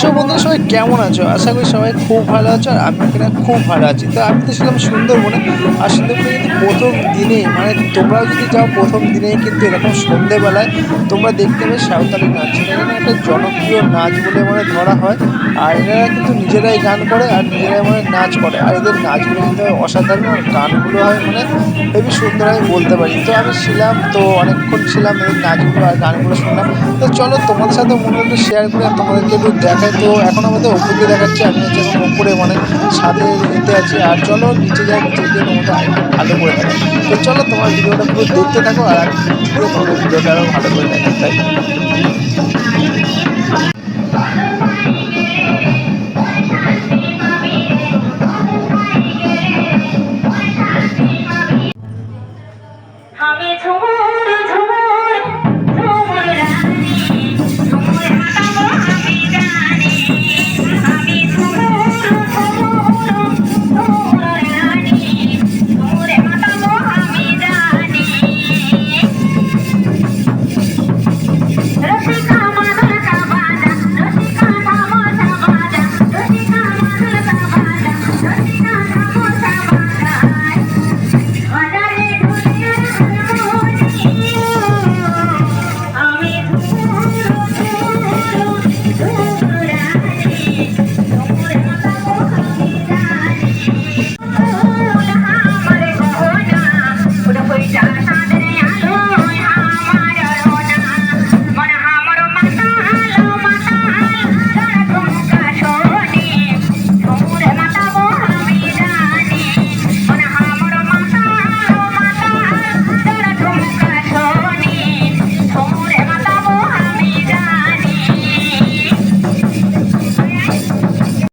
So বন্ধুরা, সবাই কেমন আছো? আশা করি সবাই খুব ভালো আছো আর আমি এখানে খুব ভালো আছি। তো আমি তো ছিলাম সুন্দরবনে আর সুন্দরবনে কিন্তু প্রথম দিনে মানে তোমরাও যদি যাও প্রথম দিনেই কিন্তু এরকম সন্ধেবেলায় তোমরা দেখতে পাবে সাঁওতালি নাচ। এখানে একটা জনপ্রিয় নাচ বলে মানে ধরা হয়। আর এনারা কিন্তু নিজেরাই গান করে আর নিজেরাই মানে নাচ করে। আর এদের নাচগুলো কিন্তু অসাধারণ আর গানগুলো হয় মানে হেবি সুন্দর আমি বলতে পারি। তো আমি ছিলাম, তো অনেকক্ষণ ছিলাম এদের নাচগুলো আর গানগুলো শুনলাম। তো চলো তোমাদের সাথে মনে শেয়ার করে তোমাদেরকে একটু দেখাই তো এখন আমাদের ওপরকে দেখাচ্ছে, আমি হচ্ছে এখন ওপরে মানে সাথে এতে আছি। আর চলো নিচে যাই, নিচে গিয়ে তোমাকে আরেকটু ভালো করে দেখো তো চলো তোমার ভিডিওটা পুরো দেখতে থাকো আর পুরো তোমাদের ভিডিওটা আরও ভালো করে দেখাতে তাই? আমি তোমার